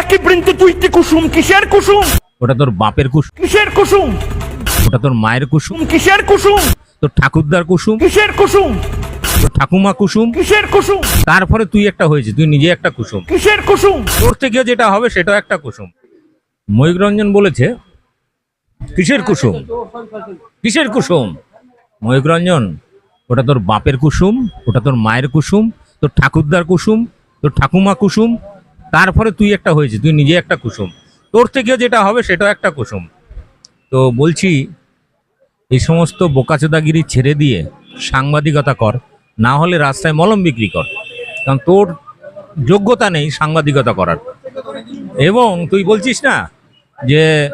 একই বৃন্তে কুসুম? কিসের কুসুম? ওটা তোর বাপের কুসুম। কিসের কুসুম? ওটা তোর মায়ের কুসুম। কিসের কুসুম? তোর ঠাকুরদার কুসুম। কিসের কুসুম? তোর ঠাকুমা কুসুম। কিসের কুসুম? তারপরে তুই একটা হয়েছে তুই নিজে একটা কুসুম। কিসের কুসুম? তোর থেকে যেটা হবে সেটাও একটা কুসুম। ময়ূক রঞ্জন বলেছে কিসের কুসুম? কিসের কুসুম? ময়ূক রঞ্জন ওটা তোর বাপের কুসুম ওটা তোর মায়ের কুসুম তোর ঠাকুরদার কুসুম তোর ঠাকুমা কুসুম তারপরে তুই একটা হয়েছে তুই নিজে একটা কুসুম। তোর থেকে যেটা হবে সেটাও একটা কুসুম। তো বলছি, এই সমস্ত বোকাচোদাগিরি ছেড়ে দিয়ে সাংবাদিকতা কর, না হলে রাস্তায় মলম বিক্রি কর। কারণ তোর যোগ্যতা নেই সাংবাদিকতা করার। এবং তুই বলছিস না যে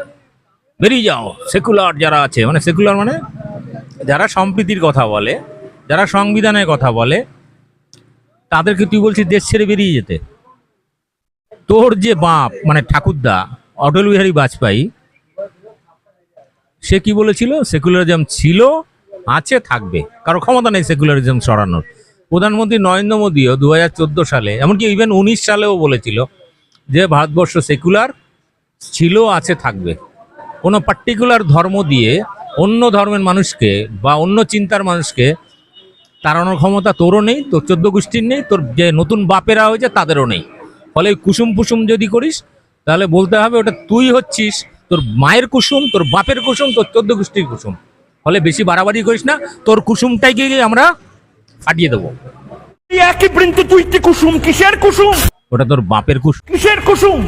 বেরিয়ে যাও, সেকুলার যারা আছে মানে সেকুলার মানে যারা সম্প্রীতির কথা বলে, যারা সংবিধানের কথা বলে, তাদেরকে তুই বলছিস দেশ ছেড়ে বেরিয়ে যেতে। তোর যে বাপ মানে ঠাকুরদা, অটল বিহারী বাজপেয়ী, সে কি বলেছিল? সেকুলারিজম ছিল, আছে, থাকবে। কারও ক্ষমতা নেই সেকুলারিজম সরানোর। প্রধানমন্ত্রী নরেন্দ্র মোদীও দু হাজার চোদ্দ সালে, এমনকি ইভেন উনিশ সালেও বলেছিল যে ভারতবর্ষ সেকুলার, ছিল, আছে, থাকবে। কোনো পার্টিকুলার ধর্ম দিয়ে অন্য ধর্মের মানুষকে বা অন্য চিন্তার মানুষকে তাড়ানোর ক্ষমতা তোরও নেই, তোর চোদ্দ গোষ্ঠীর নেই, তোর যে নতুন বাপেরা হয়েছে তাদেরও নেই। ফলে কুসুম ফুসুম যদি করিস তাহলে বলতে হবে ওটা তুই হচ্ছিস তোর মায়ের কুসুম তোর বাপের কুসুম তোর চোদ্দ গোষ্ঠীর কুসুম। ফলে বেশি বাড়াবাড়ি করিস না তোর কুসুমটাই গিয়ে আমরা ফাটিয়ে দেবো। একই বৃন্তে তুইতে কুসুম? কিসের কুসুম? ওটা তোর বাপের কুসুম। কিসের কুসুম?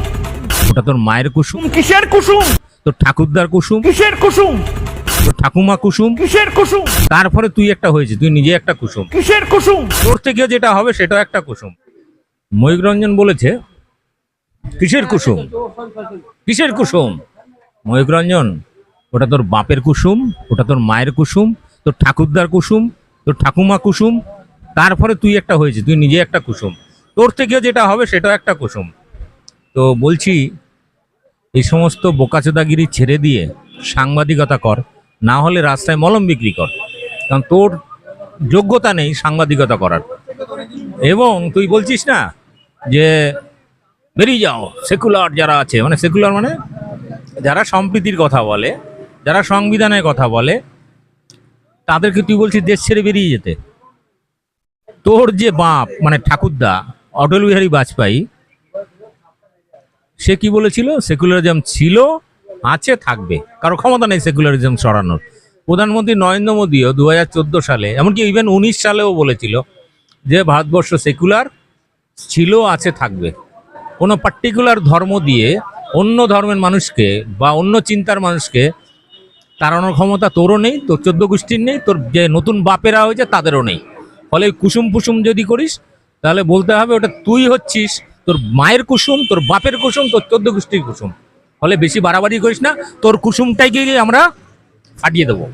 ওটা তোর মায়ের কুসুম। কিসের কুসুম? তোর ঠাকুরদার কুসুম। কিসের কুসুম? তোর ঠাকুমা কুসুম। কিসের কুসুম? তারপরে তুই একটা হয়েছে তুই নিজে একটা কুসুম। কিসের কুসুম? তোর থেকে যেটা হবে সেটাও একটা কুসুম। ময়ূক রঞ্জন বলেছে, কিসের কুসুম? কিসের কুসুম? ময়ূক রঞ্জন, ওটা তোর বাপের কুসুম, ওটা তোর মায়ের কুসুম, তোর ঠাকুরদার কুসুম, তোর ঠাকুমা কুসুম, তারপরে তুই একটা হয়েছে তুই নিজে একটা কুসুম। তোর থেকে যেটা হবে সেটাও একটা কুসুম। তো বলছি, এই সমস্ত বোকাচোদাগিরি ছেড়ে দিয়ে সাংবাদিকতা কর, না হলে রাস্তায় মলম বিক্রি কর। কারণ তোর যোগ্যতা নেই সাংবাদিকতা করার। এবং তুই বলছিস না যে বেরিয়ে যাও সেকুলার যারা আছে মানে সেকুলার মানে যারা সম্প্রীতির কথা বলে, যারা সংবিধানের কথা বলে, তাদেরকে তুই বলছিস দেশ ছেড়ে বেরিয়ে যেতে। তোর যে বাপ মানে ঠাকুরদা, অটল বিহারী বাজপেয়ী, সে কি বলেছিল? সেকুলারিজম ছিল, আছে, থাকবে। কারও ক্ষমতা নেই সেকুলারিজম সরানোর। প্রধানমন্ত্রী নরেন্দ্র মোদীও দু হাজার চোদ্দ সালে, এমনকি ইভেন উনিশ সালেও বলেছিল যে ভারতবর্ষ সেকুলার ছিল, আছে, থাকবে। কোনো পার্টিকুলার ধর্ম দিয়ে অন্য ধর্মের মানুষকে বা অন্য চিন্তার মানুষকে তাড়ানোর ক্ষমতা তোরও নেই, তোর চোদ্দ গোষ্ঠীর নেই, তোর যে নতুন বাপেরা হয়েছে তাদেরও নেই। ফলে কুসুম ফুসুম যদি করিস, তাহলে বলতে হবে ওটা তুই হচ্ছিস, তোর মায়ের কুসুম, তোর বাপের কুসুম, তোর চোদ্দ গোষ্ঠীর কুসুম। ফলে বেশি বাড়াবাড়ি করিস না, তোর কুসুমটাই গিয়ে আমরা ফাটিয়ে দেবো।